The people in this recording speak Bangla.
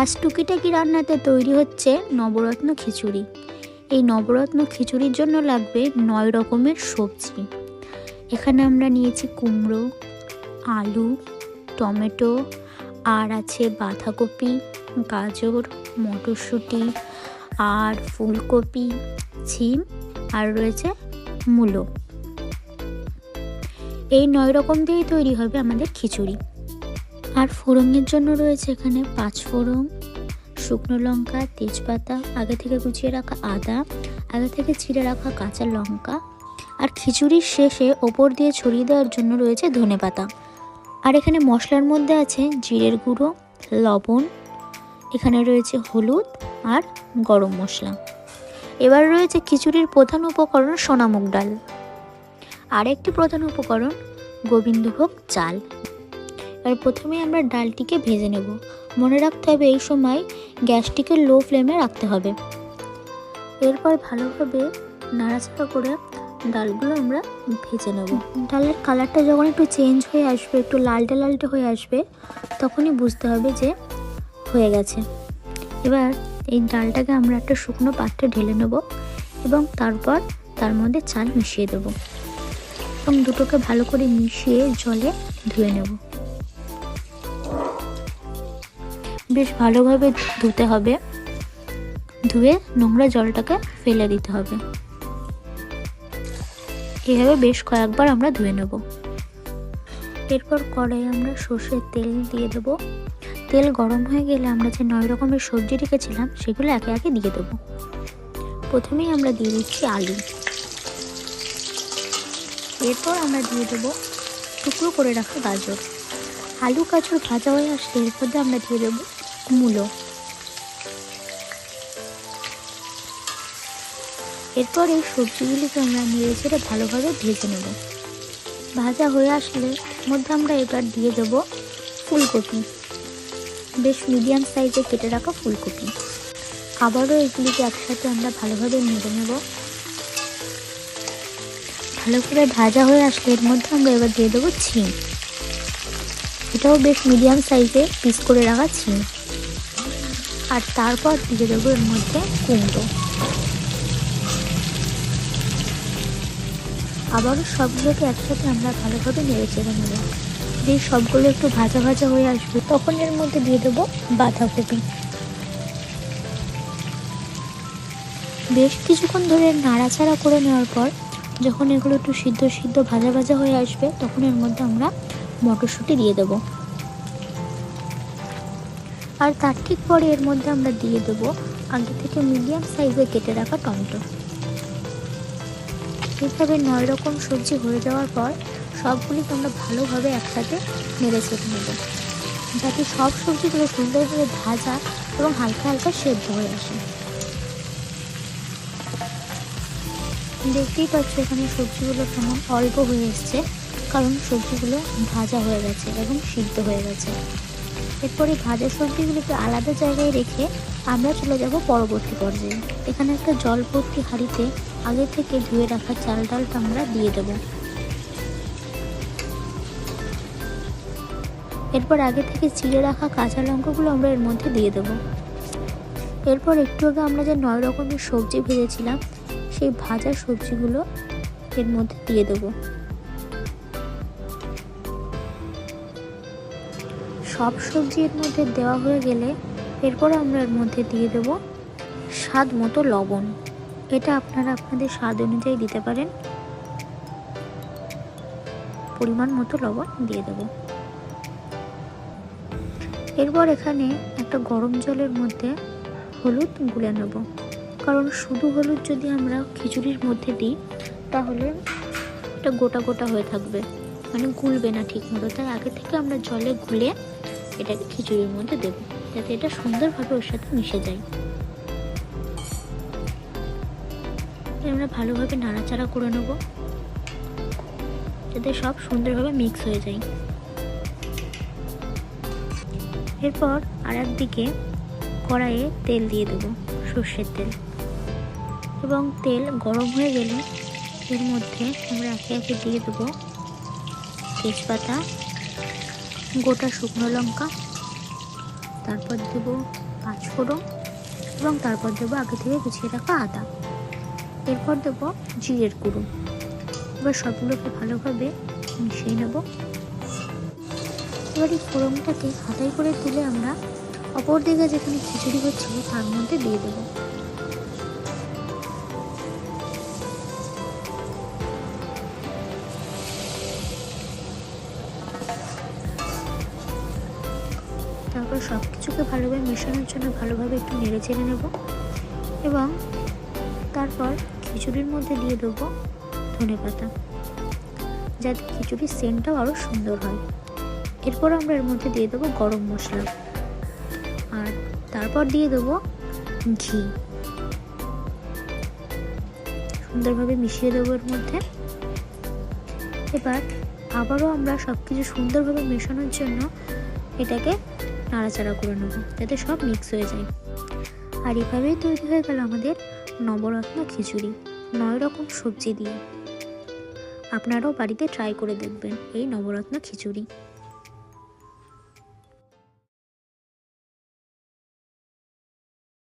আজ টুকিটাকি রান্নাতে তৈরি হচ্ছে নবরত্ন খিচুড়ি। এই নবরত্ন খিচুড়ির জন্য লাগবে নয় রকমের সবজি। এখানে আমরা নিয়েছি কুমড়ো, আলু, টমেটো, আর আছে বাঁধাকপি, গাজর, মটরশুঁটি, আর ফুলকপি, ছিম, আর রয়েছে মূলো। এই নয় রকম দিয়েই তৈরি হবে আমাদের খিচুড়ি। আর ফোড়নের জন্য রয়েছে এখানে পাঁচ ফোড়ন, শুকনো লঙ্কা, তেজপাতা, আগে থেকে কুচিয়ে রাখা আদা, আগে থেকে ছিঁড়ে রাখা কাঁচা লঙ্কা আর খিচুড়ির শেষে ওপর দিয়ে ছড়িয়ে দেওয়ার জন্য রয়েছে ধনেপাতা আর এখানে মশলার মধ্যে আছে জিরের গুঁড়ো, লবণ, এখানে রয়েছে হলুদ আর গরম মশলা। এবার রয়েছে খিচুড়ির প্রধান উপকরণ সোনামুগ ডাল। আর একটি প্রধান উপকরণ গোবিন্দভোগ চাল। এবার প্রথমে আমরা ডালটিকে ভেজে নেব। মনে রাখতে হবে এই সময় গ্যাসটিকে লো ফ্লেমে রাখতে হবে। এরপর ভালোভাবে নাড়াচাড়া করে ডালগুলো আমরা ভেজে নেব। ডালের কালারটা যখন একটু চেঞ্জ হয়ে আসবে, একটু লালটে লালটে হয়ে আসবে, তখনই বুঝতে হবে যে হয়ে গেছে। এবার এই ডালটাকে আমরা একটা শুকনো পাত্রে ঢেলে নেব এবং তারপর তার মধ্যে চাল মিশিয়ে দেব। এবং দুটোকে ভালো করে মিশিয়ে জলে ধুয়ে নেব। বেশ ভালোভাবে ধুতে হবে। ধুয়ে নোংরা জলটাকে ফেলে দিতে হবে। এভাবে বেশ কয়েকবার আমরা ধুয়ে নেব। এরপর কড়াই আমরা সর্ষের তেল দিয়ে দেব। তেল গরম হয়ে গেলে আমরা যে নয় রকমের সবজি রেখেছিলাম, সেগুলো একে একে দিয়ে দেব। প্রথমেই আমরা দিয়ে দিচ্ছি আলু। এরপর আমরা দিয়ে দেবো টুকরো করে রাখা গাজর। আলু, গাজর ভাজা হয়ে আসলে এর মধ্যে আমরা দিয়ে দেবো মূলো। এরপর এই সবজিগুলিকে আমরা নেড়ে চেড়ে ভালোভাবে ভেজে নেব। ভাজা হয়ে আসলে মধ্যে আমরা এবার দিয়ে দেবো ফুলকপি। বেশ মিডিয়াম সাইজে কেটে রাখা ফুলকপি। আবারও এগুলিকে একসাথে আমরা ভালোভাবে নেড়ে নেব। ভালো করে ভাজা হয়ে আসলে এর মধ্যে আমরা এবার দিয়ে দেবো ছিম। এটাও বেশ মিডিয়াম সাইজে পিস করে রাখা ছিম। আর তারপর দিয়ে দেবো এর মধ্যে কুমড়ো। আবারও সবগুলোকে একসাথে আমরা ভালোভাবে নেড়ে চেড়ে নেব। যেই সবগুলো একটু ভাজা ভাজা হয়ে আসবে, তখন এর মধ্যে দিয়ে দেবো বাঁধাকপি। বেশ কিছুক্ষণ ধরে নাড়াচাড়া করে নেওয়ার পর, যখন এগুলো একটু সিদ্ধ সিদ্ধ ভাজা ভাজা হয়ে আসবে, তখন এর মধ্যে আমরা মটরশুঁটি দিয়ে দেবো। আর তার ঠিক পরে এর মধ্যে আমরা দিয়ে দেবো আগে থেকে মিডিয়াম সাইজে কেটে রাখা টমেটো। এইভাবে নয় রকম সবজি হয়ে যাওয়ার পর সবগুলিকে আমরা ভালোভাবে একসাথে নেড়ে চেড়ে নেব। যাতে সব সবজিগুলো সুন্দরভাবে ভাজা এবং হালকা হালকা সেদ্ধ হয়ে আসে। দেখতেই পাচ্ছ এখানে সবজিগুলো কেমন অল্প হয়ে এসছে, কারণ সবজিগুলো ভাজা হয়ে গেছে এবং সিদ্ধ হয়ে গেছে। এরপরে ভাজা সবজিগুলোকে আলাদা জায়গায় রেখে আমরা চলে যাব পরবর্তী পর্যায়ে। এখানে একটা জল ভর্তি হাঁড়িতে আগে থেকে ধুয়ে রাখা চাল ডালটা আমরা দিয়ে দেব। এরপর আগে থেকে চিড়ে রাখা কাঁচা লঙ্কাগুলো আমরা এর মধ্যে দিয়ে দেব। এরপর একটু আগে আমরা যে নয় রকমের সবজি ভেজেছিলাম, সেই ভাজা সবজিগুলো এর মধ্যে দিয়ে দেবো। সব সবজি এর মধ্যে দেওয়া হয়ে গেলে এরপর আমরা এর মধ্যে দিয়ে দেব স্বাদ মতো লবণ। এটা আপনারা আপনাদের স্বাদ অনুযায়ী দিতে পারেন। পরিমাণ মতো লবণ দিয়ে দেব। এরপর এখানে একটা গরম জলের মধ্যে হলুদ গুলে নেব। কারণ শুধু হলুদ যদি আমরা খিচুড়ির মধ্যে দিই, তাহলে এটা গোটা গোটা হয়ে থাকবে। মানে গুলবে না ঠিক মতো তাই আগে থেকে আমরা জলে গুলে এটাকে খিচুড়ির মধ্যে দেব, যাতে এটা সুন্দরভাবে ওর সাথে মিশে যায়। আমরা ভালোভাবে নাড়াচাড়া করে নেব, যাতে সব সুন্দরভাবে মিক্স হয়ে যায়। এরপর আর একদিকে কড়াইয়ে তেল দিয়ে দেবো, সর্ষের তেল। এবং তেল গরম হয়ে গেলে এর মধ্যে আমরা একে একে দিয়ে দেবো তেজপাতা গোটা শুকনো লঙ্কা, তারপর দেব পাঁচ ফোড়ন এবং তারপর দেবো আগে থেকে গুছিয়ে রাখা আদা। এরপর দেবো জিরের গুঁড়ো। এবার সবগুলোকে ভালোভাবে মিশিয়ে নেব। এবার এই ফোড়নটাকে হাতাই করে তুলে আমরা অপর দিকে যেখানে খিচুড়ি হচ্ছিল তার মধ্যে দিয়ে দেবো। তারপর সব কিছুকে ভালোভাবে মেশানোর জন্য ভালোভাবে একটু নেড়ে চেড়ে নেব এবং তারপর খিচুড়ির মধ্যে দিয়ে দেবো ধনে পাতা, যাতে খিচুড়ির সেন্টটাও আরও সুন্দর হয়। এরপর আমরা এর মধ্যে দিয়ে দেবো গরম মশলা আর তারপর দিয়ে দেবো ঘি। সুন্দরভাবে মিশিয়ে দেবো এর মধ্যে। এবার আবারও আমরা সব কিছু সুন্দরভাবে মেশানোর জন্য এটাকে নাড়াচাড়া করে নেব, যাতে সব মিক্স হয়ে যায়। আর এভাবেই তৈরি হয়ে গেল আমাদের নবরত্ন খিচুড়ি, নয় রকম সবজি দিয়ে। আপনারাও বাড়িতে ট্রাই করে দেখবেন এই নবরত্ন খিচুড়ি।